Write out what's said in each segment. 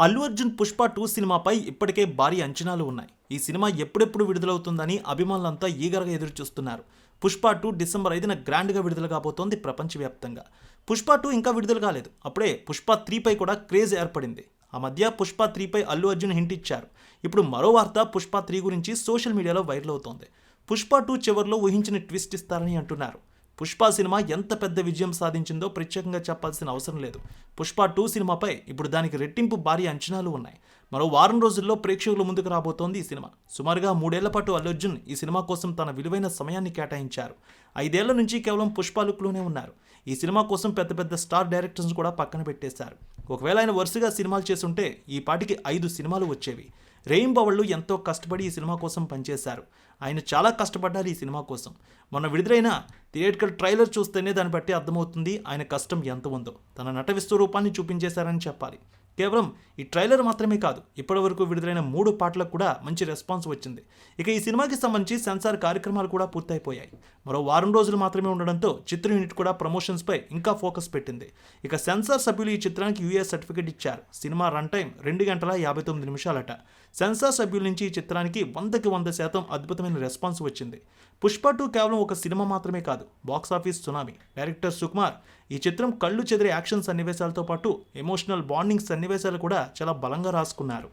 Allu Arjun Pushpa two సినిమాపై ఇప్పటికే భారీ అంచనాలు ఉన్నాయి. ఈ సినిమా ఎప్పుడెప్పుడు విడుదలవుతుందని అభిమానులంతా ఈగరగా ఎదురు చూస్తున్నారు పుష్ప టూ డిసెంబర్ ఐదున గ్రాండ్గా విడుదల కాబోతోంది ప్రపంచవ్యాప్తంగా. పుష్ప టూ ఇంకా విడుదల కాలేదు. అప్పుడే పుష్ప త్రీపై కూడా క్రేజ్ ఏర్పడింది. ఆ మధ్య పుష్ప త్రీపై అల్లు అర్జున్ హింట్ ఇచ్చారు. ఇప్పుడు మరో వార్త పుష్ప త్రీ గురించి సోషల్ మీడియాలో వైరల్ అవుతోంది. పుష్ప టూ చివరిలో ఊహించిన ట్విస్ట్ ఇస్తారని అంటున్నారు. పుష్ప సినిమా ఎంత పెద్ద విజయం సాధించిందో ప్రత్యేకంగా చెప్పాల్సిన అవసరం లేదు. పుష్ప టూ సినిమాపై ఇప్పుడు దానికి రెట్టింపు భారీ అంచనాలు ఉన్నాయి. మరో వారం రోజుల్లో ప్రేక్షకుల ముందుకు రాబోతోంది ఈ సినిమా. సుమారుగా మూడేళ్ళ పాటు అల్లు అర్జున్ ఈ సినిమా కోసం తన విలువైన సమయాన్ని కేటాయించారు. ఐదేళ్ళ నుంచి కేవలం పుష్ప లుక్లోనే ఉన్నారు. ఈ సినిమా కోసం పెద్ద పెద్ద స్టార్ డైరెక్టర్స్ కూడా పక్కన పెట్టేశారు. ఒకవేళ ఆయన వరుసగా సినిమాలు చేస్తుంటే ఈ పాటికి ఐదు సినిమాలు వచ్చేవి. రేయింబవళ్ళు ఎంతో కష్టపడి ఈ సినిమా కోసం పనిచేశారు. ఆయన చాలా కష్టపడ్డారు ఈ సినిమా కోసం. మొన్న విడుదలైన థియేటికల్ ట్రైలర్ చూస్తేనే దాన్ని బట్టి అర్థమవుతుంది ఆయన కష్టం ఎంత ఉందో. తన నట విశ్వరూపాన్ని చూపించేశారని చెప్పాలి. కేవలం ఈ ట్రైలర్ మాత్రమే కాదు ఇప్పటివరకు విడుదలైన మూడు పాటలకు కూడా మంచి రెస్పాన్స్ వచ్చింది. ఇక ఈ సినిమాకి సంబంధించి సెన్సార్ కార్యక్రమాలు కూడా పూర్తయిపోయాయి. మరో వారం రోజులు మాత్రమే ఉండడంతో చిత్ర యూనిట్ కూడా ప్రమోషన్స్పై ఇంకా ఫోకస్ పెట్టింది. ఇక సెన్సార్ సభ్యులు ఈ చిత్రానికి యూఎస్ సర్టిఫికేట్ ఇచ్చారు. సినిమా రన్ టైం రెండు గంటల యాభై తొమ్మిది నిమిషాలట. సెన్సార్ సభ్యుల నుంచి ఈ చిత్రానికి వందకి వంద శాతం అద్భుతమైన రెస్పాన్స్ వచ్చింది. పుష్ప టూ కేవలం ఒక సినిమా మాత్రమే కాదు box office tsunami. Director Sukumar ఈ చిత్రం కళ్ళు చెదిరే యాక్షన్ సన్నివేశాలతో పాటు ఎమోషనల్ బాండింగ్ సన్నివేశాలు కూడా చాలా బలంగా రాసుకున్నారు.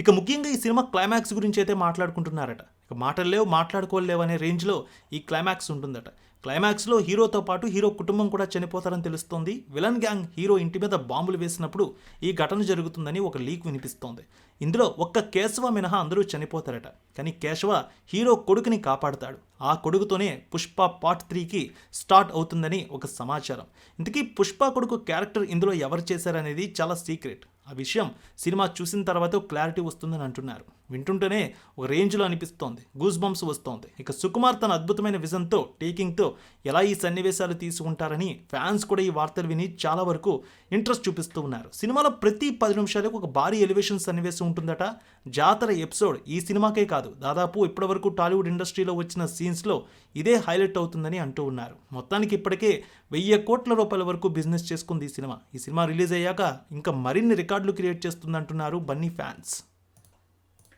ఇక ముఖ్యంగా ఈ సినిమా క్లైమాక్స్ గురించి అయితే మాట్లాడుకుంటున్నారట. ఇక మాటలు లేవు మాట్లాడుకోలేవు అనే రేంజ్లో ఈ క్లైమాక్స్ ఉంటుందట. క్లైమాక్స్లో హీరోతో పాటు హీరో కుటుంబం కూడా చనిపోతారని తెలుస్తోంది. విలన్ గ్యాంగ్ హీరో ఇంటి మీద బాంబులు వేసినప్పుడు ఈ ఘటన జరుగుతుందని ఒక లీక్ వినిపిస్తోంది. ఇందులో ఒక్క కేశవ మినహా అందరూ చనిపోతారట. కానీ కేశవ హీరో కొడుకుని కాపాడతాడు. ఆ కొడుకుతోనే పుష్ప పార్ట్ త్రీకి స్టార్ట్ అవుతుందని ఒక సమాచారం. ఇంతకీ పుష్ప కొడుకు క్యారెక్టర్ ఇందులో ఎవరు చేశారనేది చాలా సీక్రెట్ ఆ విషయం సినిమా చూసిన తర్వాత క్లారిటీ వస్తుందని అంటున్నారు. వింటుంటేనే ఒక రేంజ్లో అనిపిస్తోంది. గూస్ బంప్స్ వస్తోంది. ఇక సుకుమార్ తన అద్భుతమైన విజన్తో టేకింగ్తో ఎలా ఈ సన్నివేశాలు తీసుకుంటారని ఫ్యాన్స్ కూడా ఈ వార్తలు విని చాలా వరకు ఇంట్రెస్ట్ చూపిస్తూ ఉన్నారు. సినిమాలో ప్రతి పది నిమిషాలకు ఒక భారీ ఎలివేషన్ సన్నివేశం ఉంటుందట. జాతర ఎపిసోడ్ ఈ సినిమాకే కాదు. దాదాపు ఇప్పటివరకు టాలీవుడ్ ఇండస్ట్రీలో వచ్చిన సీన్స్లో ఇదే హైలైట్ అవుతుందని అంటూ ఉన్నారు. మొత్తానికి ఇప్పటికే వెయ్యి కోట్ల రూపాయల వరకు బిజినెస్ చేసుకుంది ఈ సినిమా. ఈ సినిమా రిలీజ్ అయ్యాక ఇంకా మరిన్ని రికార్డులు క్రియేట్ చేస్తుందంటున్నారు బన్నీ ఫ్యాన్స్.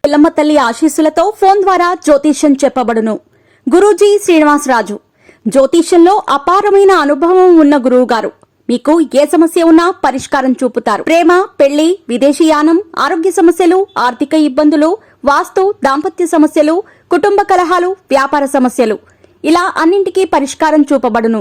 పిల్లమ్మ తల్లి ఆశీస్సులతో ఫోన్ ద్వారా జ్యోతిష్యం చెప్పబడును. గురూజీ శ్రీనివాసరాజు జ్యోతిష్యంలో అపారమైన అనుభవం ఉన్న గురువు గారు మీకు ఏ సమస్య ఉన్నా పరిష్కారం చూపుతారు. ప్రేమ పెళ్ళి విదేశీయానం ఆరోగ్య సమస్యలు ఆర్థిక ఇబ్బందులు వాస్తు దాంపత్య సమస్యలు కుటుంబ కలహాలు వ్యాపార సమస్యలు. ఇలా అన్నింటికీ పరిష్కారం చూపబడును.